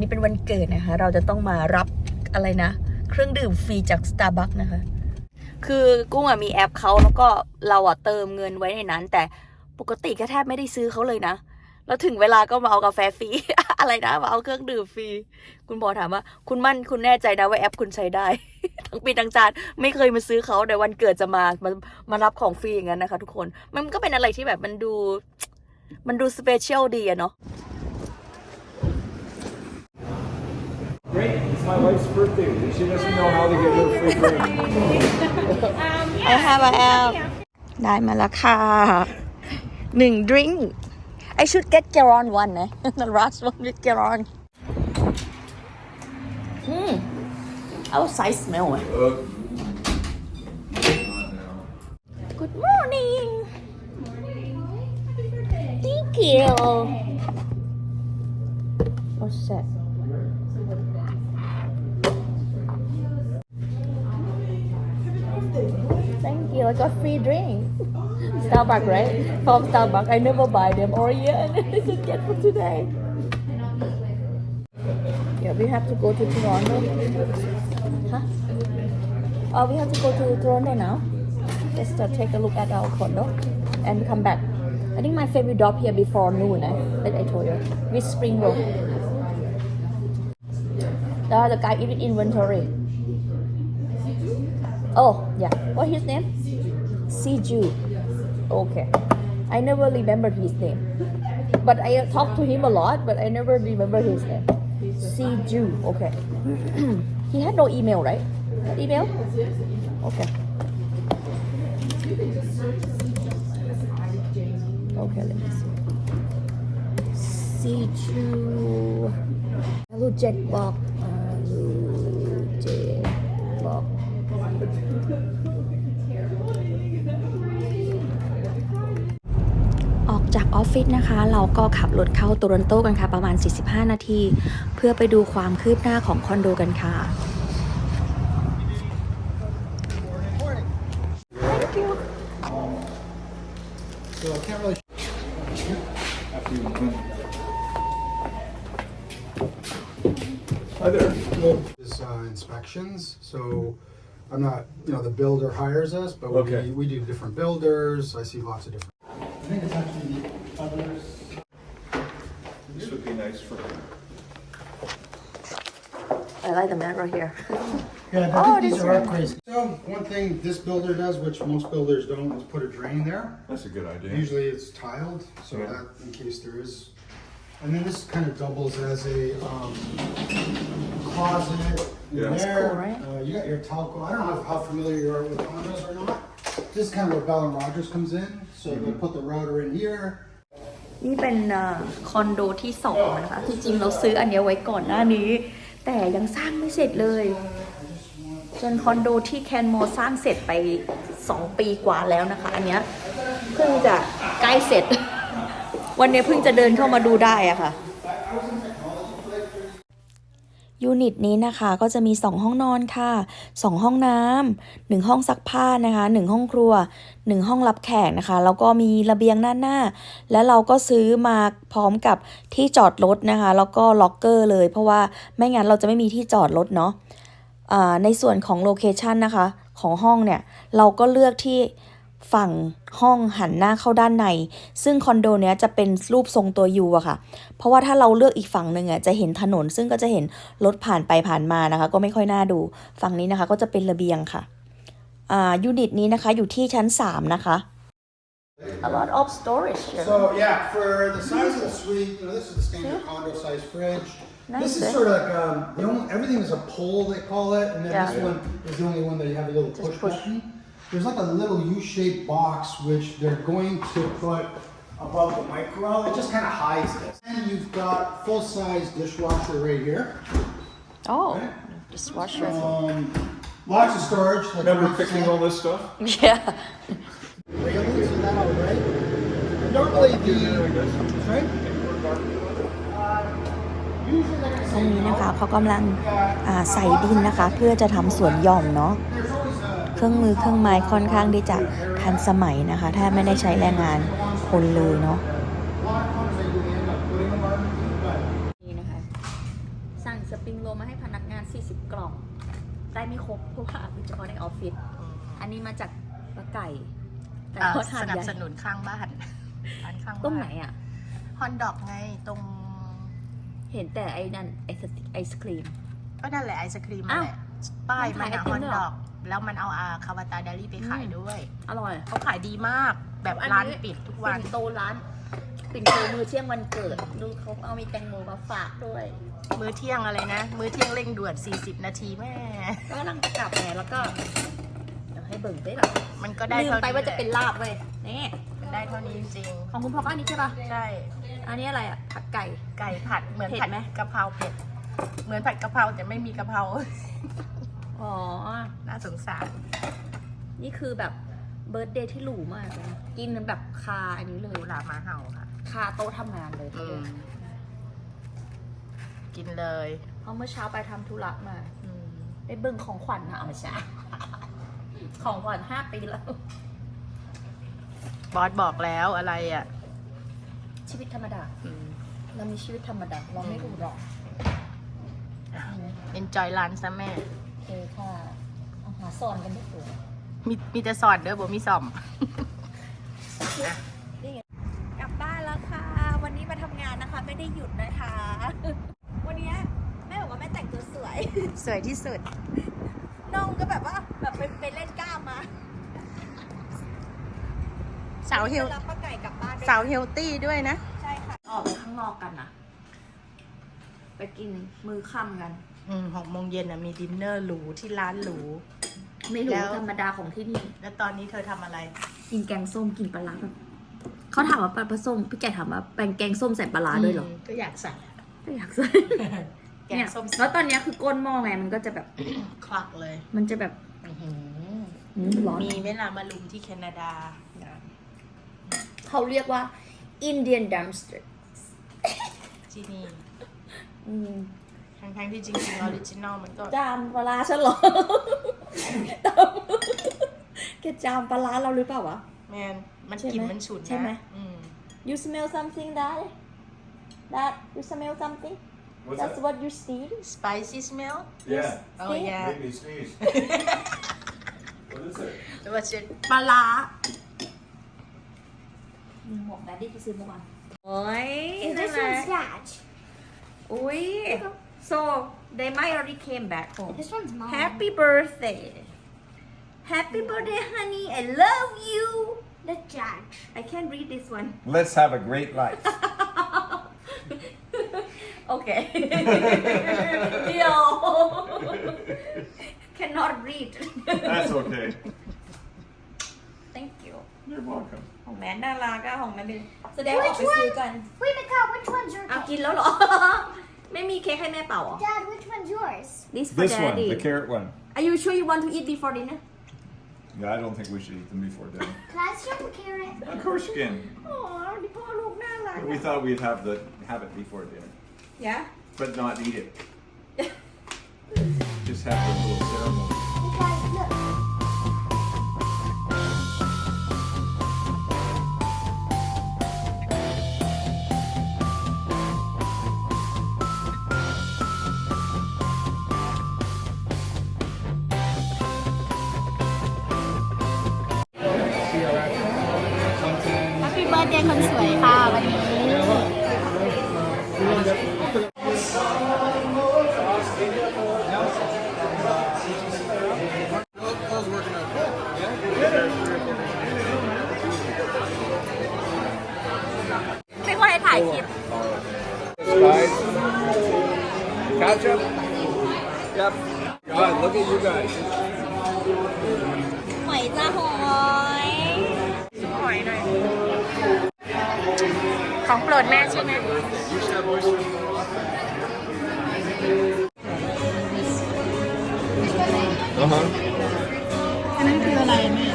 นี้เป็นวันเกิดนะคะ เราจะต้องมารับอะไรนะ เครื่องดื่มฟรีจาก Starbucks นะคะ คือกุ้งอะมีแอปเขาแล้วก็เราอะเติมเงินไว้ในนั้น แต่ปกติก็แทบไม่ได้ซื้อเขาเลยนะ แล้วถึงเวลาก็มาเอากาแฟฟรี อะไรนะมาเอาเครื่องดื่มฟรี คุณพอถามว่า คุณมั่นคุณแน่ใจนะว่าแอปคุณใช้ได้ ทั้งปีทั้งจานไม่เคยมาซื้อเขาแต่วันเกิดจะมามามารับของฟรีอย่างนั้นนะคะ ทุกคน มันก็เป็นอะไรที่แบบมันดู มันดูสเปเชียลดีอะเนาะ Great, it's my wife's birthday. She doesn't know how to get her free drink. I have a app ได้มาแล้วค่ะหนึ่ง drink I should get Garon one นะ the last one with Garon อืม outside smell อะ Good morning Thank you What's that I got free drink. Starbucks, right? From Starbucks. I never buy them all year and I just get for today. Yeah, we have to go to Toronto. Huh? Oh, we have to go to Toronto now. Just to take a look at our condo and come back. I think my favorite drop here before noon, eh? Like I told you. With Spring Road. The, the guy in inventory. Oh, yeah. What his name? Siju. Okay. I never remember his name. But I talked to him a lot, but I never remember his name. Siju. Okay. he had no email, right? Email? Okay. Okay, let me see. Siju. Hello, Jack Bob. Hello, Bob. ออกจากออฟฟิศนะคะ เราก็ขับรถเข้าโตรอนโตกันค่ะ ประมาณ 45 นาที เพื่อไปดูความคืบหน้าของคอนโดกันค่ะ Thank you. So I can't really. Hi there. Is uh, inspections, so I'm not, you know, the builder hires us, but Okay. we, we do different builders. I see lots of different. I think it's actually I like the mirror here. Yeah, Oh, I think this these are one. crazy. So one thing this builder does, which most builders don't, is put a drain there. That's a good idea. Usually it's tiled, so Yeah. that in case there is. And then this kind of doubles as a um, closet. in Yeah. That's there. cool, right? Uh, you got your talco. I don't know how familiar you are with condos or not. This is kind of where Bell and Rogers comes in. So Mm-hmm. they put the router in here. นี่เป็นเอ่อคอนโดที่สองนะคะ ที่จริงเราซื้ออันเนี้ยไว้ก่อนหน้านี้ แต่ยังสร้างไม่เสร็จเลย จนคอนโดที่แคนโมสร้างเสร็จไป 2 ปีกว่าแล้วนะคะ อันเนี้ยเพิ่งจะใกล้เสร็จ วันนี้เพิ่งจะเดินเข้ามาดูได้อะค่ะ ยูนิตนี้นะคะก็จะมี 2 ห้องนอนค่ะ 2 ห้องน้ำหนึ่งห้องซักผ้านะคะ 1 ห้องครัว 1 ห้องรับแขกนะคะ แล้วก็มีระเบียงด้านหน้า แล้วเราก็ซื้อมาพร้อมกับที่จอดรถนะคะ แล้วก็ล็อกเกอร์เลย เพราะว่าไม่งั้นเราจะไม่มีที่จอดรถเนาะในส่วนของโลเคชันนะคะของห้องเนี่ย เราก็เลือกที่ ฝั่งห้องหันหน้าเข้าด้านใน ซึ่งคอนโดเนี้ยจะเป็นรูปทรงตัวยูอะค่ะ เพราะว่าถ้าเราเลือกอีกฝั่งหนึ่งอะจะเห็นถนน ซึ่งก็จะเห็นรถผ่านไปผ่านมานะคะ ก็ไม่ค่อยน่าดู ฝั่งนี้นะคะ ก็จะเป็นระเบียงค่ะ อ่ายูนิตนี้นะคะอยู่ที่ชั้น 3 นะคะ A lot of storage here. So yeah, for the size of the suite, you know, this is the standard condo size fridge. Nice, this eh? is sort of like um, the only everything is a pole they call it, and then Yeah. this one is the only one that you have a little Just push, push. button. There's like a little U-shaped box which they're going to put above the micro. It just kind of hides this. And you've got full-size dishwasher right here. Oh, dishwasher. Um, lots of storage. Like Remember Rick picking said. all this stuff? Yeah. railings and that all right. Normally the sorry. Usually they're gonna ตรงนี้นะคะเขากำลังอ่าใส่ดินนะคะ เพื่อจะทำสวนหย่อมเนาะ เครื่องมือเครื่องไม้ค่อนข้างที่จะทันสมัยนะคะ ถ้าไม่ได้ใช้แรงงานคนเลยเนาะนี่นะคะ สั่งสปริงโรมาให้พนักงาน 40 กล่อง ได้ไม่ครบเพราะว่าเฉพาะในออฟฟิศอันนี้มาจากปลาไก่ไก่ทอาสนับสนุนข้างบ้านร้านข้างบ้านตรงไหนอะฮอนดอกไงตรง เห็นแต่ไอ้นั่นไอไอศครีม ก็นั่นแหละไอศครีมนั่นะป้ายมันฮอนดอก แล้วมันเอาอาคาวาตาเดลี่ไปขายอืมด้วย อร่อย เขาขายดีมาก แบบอันนี้ร้านปิดทุกวันปิ่นโตร้านปิ่นโตมือเที่ยงวันเกิด ดูเขาเอามีแตงโมมาฝากด้วย มื้อเที่ยงอะไรนะ มื้อเที่ยงเร่งด่วน 40 นาทีแม่ ก็กำลังจะกลับแหมแล้วก็เดี๋ยวให้เบิ่งได้หรอมันก็ได้ลืมเท่าไปว่าจะเป็นลาบเว้ยนี่ได้เท่านี้จริงของคุณพ่อก็อันนี้ใช่ปะๆใช่ อันนี้อะไรอะผัดไก่ ไก่ผัดเหมือนเผ็ดผัดไหมกะเพราเผ็ด เหมือนผัดกะเพราแต่ไม่มีกะเพรา อ๋อ น่าสงสาร นี่คือแบบเบิร์ดเดย์ที่หรูมากเลยนะกินแบบคาอันนี้เลดูยลามาเห่าค่ะ คาโต๊ะทำงานเลยอืม กินเลยเพราะเมื่อเช้าไปทำธุระมา อืมไปเบิ่งของขวัญนะเอาไม่ใช่ของขวัญห้าปีแล้ว บอสบอกแล้วอะไรอะชีวิตธรรมดา อืม เรามีชีวิตธรรมดา เราไม่รู้หรอก เอนจอยร้านซะแม่ โอเคค่ะเอาหาสอนกันด้วยตัวมีมีแต่สอดเด้อบ่มีซ่อม กลับบ้านแล้วค่ะ วันนี้มาทำงานนะคะ ไม่ได้หยุดนะคะ วันนี้แม่บอกว่าแม่แต่งตัวสวย สวยที่สุด น้องก็แบบว่าแบบไปไปเล่นกล้ามมาสาวเฮลจะรับป้าไก่กลับบ้านด้วยสาวเฮลตี้ด้วยนะ ใช่ค่ะ ออกไปข้างนอกกันนะไปกินมือค่ำกัน อืมหกโมงเย็นอะมีดินเนอร์หรูที่ร้านหรู ไม่แล้รู้ว ธรรมดาของที่นี่ แล้วตอนนี้เธอทำอะไร กินแกงส้มกินปลาร้าแบบเขาถามว่าปลาปลาส้มพี่แกถามว่าแปลงแกงส้มใส่ปลาร้าด้วยเหรอมก็อยากใส่ก็อยากใส่แกเนี่งยส้มแล้วตอนเนี้ยคือก้นหม้อไงมันก็จะแบบ คลักเลยมันจะแบบอื้อหืออืมร้อนมีเวลามาลุมที่แคนาดา เขาเรียกว่า Indian dumpster ที่นี่ อืม ทั้งๆที่จริงๆออริจินอลมันก็จามปลาร้าฉันเหรอตามแกจามปลาร้าเราหรือเปล่าวะ แมนมันใช่ไหมกลิ่นมันฉุนใช่ไหมนะอืม You smell something Dad Dad you smell something What's That's that? what you see spicy smell Yeah. oh yeah Made me sneeze. what is it? what's it ปลาร้าหมวกแดดดี้ไปซื้อเมื่อวานโอ้ย This one's Dad. อุ้ย so they might already came back home This one's mom. Happy birthday Happy birthday honey I love you That's Dad. I can't read this one Let's have a great life. Okay Deal Cannot read That's okay. Thank you You're welcome. ของแม่น่ารักอะของแม่เป็นแสดงว่าออกไปซื้อกัน Wait, Mika, which one's your เอา cake? กินแล้วเหรอ ไม่มีเค้กให้แม่เป่าเหรอ Dad, which one's yours? This for This one, daddy the carrot one. Are you sure you want to eat before dinner Yeah, I don't think we should eat them before dinner. Can I start the carrot? Of course you can. อ๋อดิพ่อลูกน่ารัก But we thought we'd have the have it before dinner, Yeah but not eat it. Just have the little ceremony. คนสวยค่ะวันนี้ไม่ค่อยให้ถ่ายคลิป Guys, ketchup. Yep. God, look at you guys. หอยจ้าหอยหอยหน่อย ของโปรดแม่ใช่ไหม You should have oyster. อันนั้นคืออะไรแม่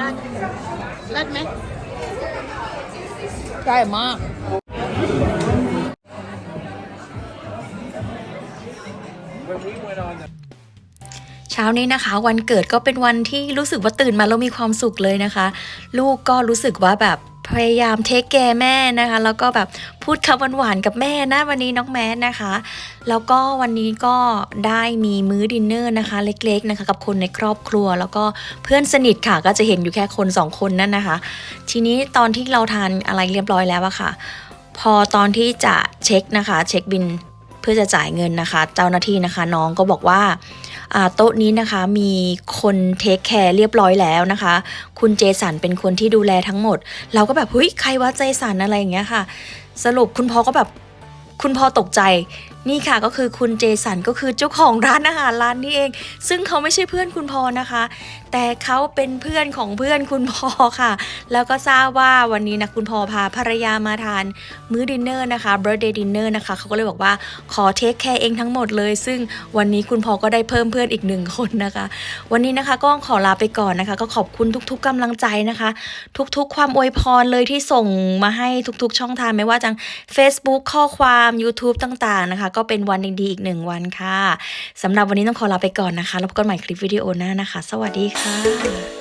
รัดรัดไหมใช่มาก ช้านี้นะคะ วันเกิดก็เป็นวันที่รู้สึกว่าตื่นมาแล้วมีความสุขเลยนะคะ ลูกก็รู้สึกว่าแบบพยายามเทคแกแม่นะคะ แล้วก็แบบพูดคำหวานๆกับแม่นะวันนี้น้องแมทนะคะ แล้วก็วันนี้ก็ได้มีมื้อดินเนอร์นะคะ เล็กๆนะคะ กับคนในครอบครัว แล้วก็เพื่อนสนิทค่ะ ก็จะเห็นอยู่แค่คนสองคนนั่นนะคะ ทีนี้ตอนที่เราทานอะไรเรียบร้อยแล้วอะค่ะ พอตอนที่จะเช็คนะคะ เช็คบินเพื่อจะจ่ายเงินนะคะ เจ้าหน้าที่นะคะ น้องก็บอกว่า โต๊ะนี้นะคะมีคนเทคแคร์เรียบร้อยแล้วนะคะ คุณเจสันเป็นคนที่ดูแลทั้งหมด เราก็แบบเฮ้ยใครว่าเจสันอะไรอย่างเงี้ยค่ะ สรุปคุณพ่อก็แบบคุณพ่อตกใจนี่ค่ะก็คือคุณเจสันก็คือเจ้าของร้านอาหารร้านนี้เอง ซึ่งเขาไม่ใช่เพื่อนคุณพ่อนะคะแต่เขาเป็นเพื่อนของเพื่อนคุณพ่อค่ะ แล้วก็ทราบว่าวันนี้นะคุณพ่อพาภรรยามาทานมื้อดินเนอร์นะคะ birthday dinner นะคะเขาก็เลยบอกว่าขอเทคแคร์เองทั้งหมดเลย ซึ่งวันนี้คุณพ่อก็ได้เพิ่มเพื่อนอีกหนึ่งคนนะคะ วันนี้นะคะก็ขอลาไปก่อนนะคะ ก็ขอบคุณทุกๆกำลังใจนะคะ ทุกๆ ความอวยพรเลยที่ส่งมาให้ทุกๆ ช่องทางไม่ว่าจัง Facebook ข้อความ YouTube ต่างๆนะคะ ก็เป็นวันดีๆอีกหนึ่งวันค่ะสำหรับวันนี้ต้องขอลาไปก่อนนะคะแล้วพบกันใหม่คลิปวิดีโอหน้านะคะ สวัสดีค่ะ high.